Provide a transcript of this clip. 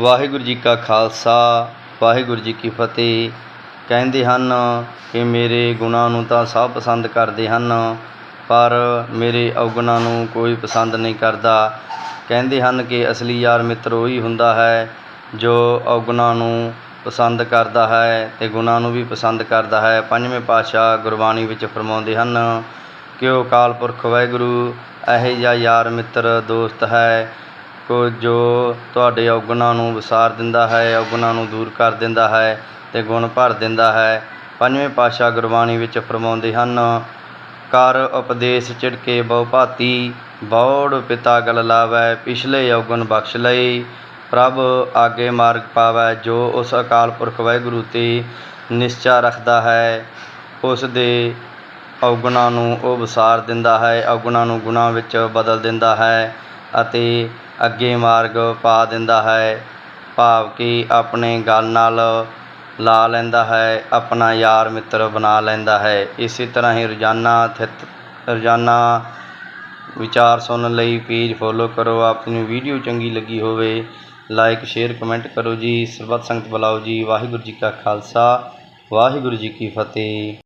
ਵਾਹਿਗੁਰੂ ਜੀ ਕਾ ਖਾਲਸਾ, ਵਾਹਿਗੁਰੂ ਜੀ ਕੀ ਫਤਿਹ। ਕਹਿੰਦੇ ਹਨ ਕਿ ਮੇਰੇ ਗੁਣਾਂ ਨੂੰ ਤਾਂ ਸਭ ਪਸੰਦ ਕਰਦੇ ਹਨ, ਪਰ ਮੇਰੇ ਅਵਗੁਣਾਂ ਨੂੰ ਕੋਈ ਪਸੰਦ ਨਹੀਂ ਕਰਦਾ। ਕਹਿੰਦੇ ਹਨ ਕਿ ਅਸਲੀ ਯਾਰ ਮਿੱਤਰ ਉਹੀ ਹੁੰਦਾ ਹੈ ਜੋ ਅਵਗੁਣਾਂ ਨੂੰ ਪਸੰਦ ਕਰਦਾ ਹੈ ਤੇ ਗੁਣਾਂ ਨੂੰ ਵੀ ਪਸੰਦ ਕਰਦਾ ਹੈ। ਪੰਜਵੇਂ ਪਾਤਸ਼ਾਹ ਗੁਰਬਾਣੀ ਵਿੱਚ ਫਰਮਾਉਂਦੇ ਹਨ ਕਿ ਉਹ ਅਕਾਲ ਪੁਰਖ ਵਾਹਿਗੁਰੂ, ਇਹੋ ਜਿਹਾ ਯਾਰ ਮਿੱਤਰ ਦੋਸਤ ਹੈ ਕੋ ਜੋ ਤੁਹਾਡੇ ਔਗੁਣਾਂ ਨੂੰ ਵਿਸਾਰ ਦਿੰਦਾ ਹੈ, ਔਗੁਣਾਂ ਨੂੰ ਦੂਰ ਕਰ ਦਿੰਦਾ ਹੈ ਤੇ ਗੁਣ ਭਰ ਦਿੰਦਾ ਹੈ, ਪੰਜਵੇਂ ਪਾਤਸ਼ਾਹ ਗੁਰਬਾਣੀ ਵਿੱਚ ਫਰਮਾਉਂਦੇ ਹਨ, ਕਰ ਉਪਦੇਸ਼ ਚਿੜਕੇ ਬਹੁ ਭਾਤੀ, ਬੌੜ ਪਿਤਾ ਗਲ ਲਾਵੈ, ਪਿਛਲੇ ਔਗੁਣ ਬਖਸ਼ ਲਈ। ਪ੍ਰਭ ਆਗੇ ਮਾਰਗ ਪਾਵੈ, ਜੋ ਉਸ ਅਕਾਲ ਪੁਰਖ ਵਾਹਿਗੁਰੂ ਤੇ ਨਿਸ਼ਚਾ ਰੱਖਦਾ ਹੈ, ਉਸ ਦੇ ਔਗੁਣਾਂ ਨੂੰ ਉਹ ਵਿਸਾਰ ਦਿੰਦਾ ਹੈ, ਔਗੁਣਾਂ ਨੂੰ ਗੁਣਾਂ ਵਿੱਚ ਬਦਲ ਦਿੰਦਾ ਹੈ ਅਤੇ ਅੱਗੇ ਮਾਰਗ ਪਾ ਦਿੰਦਾ ਹੈ, ਭਾਵ ਕਿ ਆਪਣੇ ਗੱਲ ਨਾਲ ਲਾ ਲੈਂਦਾ ਹੈ, ਆਪਣਾ ਯਾਰ ਮਿੱਤਰ ਬਣਾ ਲੈਂਦਾ ਹੈ। ਇਸੇ ਤਰ੍ਹਾਂ ਹੀ ਰੋਜ਼ਾਨਾ ਥਿਤ, ਰੋਜ਼ਾਨਾ ਵਿਚਾਰ ਸੁਣਨ ਲਈ ਪੇਜ ਫੋਲੋ ਕਰੋ। ਆਪਣੀ ਵੀਡੀਓ ਚੰਗੀ ਲੱਗੀ ਹੋਵੇ ਲਾਈਕ ਸ਼ੇਅਰ ਕਮੈਂਟ ਕਰੋ ਜੀ। ਸਰਬੱਤ ਸੰਗਤ ਬੁਲਾਓ ਜੀ। ਵਾਹਿਗੁਰੂ ਜੀ ਕਾ ਖਾਲਸਾ, ਵਾਹਿਗੁਰੂ ਜੀ ਕੀ ਫਤਿਹ।